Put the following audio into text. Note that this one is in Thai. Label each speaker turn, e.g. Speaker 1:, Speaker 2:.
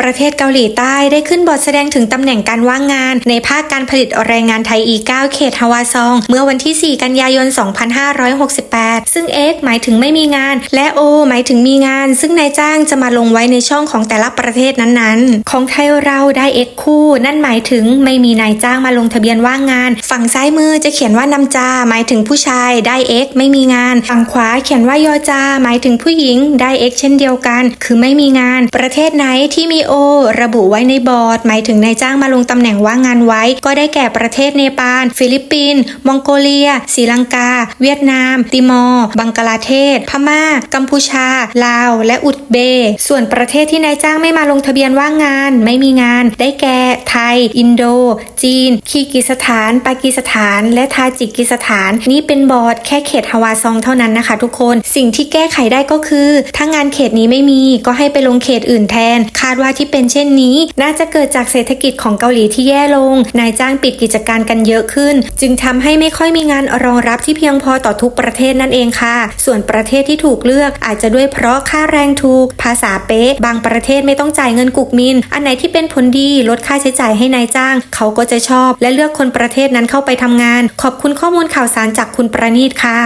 Speaker 1: ประเทศเกาหลีใต้ได้ขึ้นบทแสดงถึงตำแหน่งการว่างงาน ในภาคการผลิตแรงงานไทย E9 เขตฮาวาซอง เมื่อวันที่ 4 กันยายน 2568 ซึ่ง X หมายถึงไม่มีงาน และ O หมายถึงมีงาน ซึ่งนายจ้างจะมาลงไว้ในช่องของแต่ละประเทศนั้นๆ ของไทยเราได้ X คู่ นั่นหมายถึงไม่มีนายจ้างมาลงทะเบียนว่างงาน ฝั่งซ้ายมือจะเขียนว่านำจา หมายถึงผู้ชายได้ X ไม่มีงาน ฝั่งขวาเขียนว่ายอจา หมายถึงผู้หญิงได้ X เช่นเดียวกัน คือไม่มีงาน ประเทศไหนที่มี O ระบุไว้ในบอร์ด หมายถึงนายจ้างมาลงตำแหน่งว่างงานไว้ ก็ได้แก่ประเทศเนปาล ฟิลิปปินส์มองโกเลียศรีลังกา เวียดนาม ติมอร์ บังกลาเทศ พม่า กัมพูชา ลาว และอุซเบย์ส่วนประเทศที่นายจ้างไม่มาลงทะเบียนว่างงาน ไม่มีงาน ได้แก่ ไทย อินโด จีน คีกิสถาน ปากีสถาน และทาจิกิสถาน นี่เป็นบอร์ดแค่เขตฮาวาซองเท่านั้นนะคะ ทุกคน สิ่งที่แก้ไขได้ก็คือ ถ้างานเขตนี้ไม่มี ก็ให้ไปลงเขตอื่นแทน คาดว่าที่เป็นเช่นนี้ น่าจะเกิดจากเศรษฐกิจของเกาหลีที่แย่ลง นายจ้างปิดกิจการกันเยอะขึ้น จึงทำให้ไม่ค่อยมีงานรองรับที่เพียงพอต่อทุกประเทศนั่นเองค่ะ ส่วนประเทศที่ถูกเลือกอาจจะด้วยเพราะค่าแรงถูก ภาษาเป๊ะ บางประเทศไม่ต้องจ่ายเงินกุกมิน อันไหนที่เป็นผลดีลดค่าใช้จ่ายให้นายจ้าง เขาก็จะชอบ และเลือกคนประเทศนั้นเข้าไปทำงาน ขอบคุณข้อมูลข่าวสารจากคุณประณีตค่ะ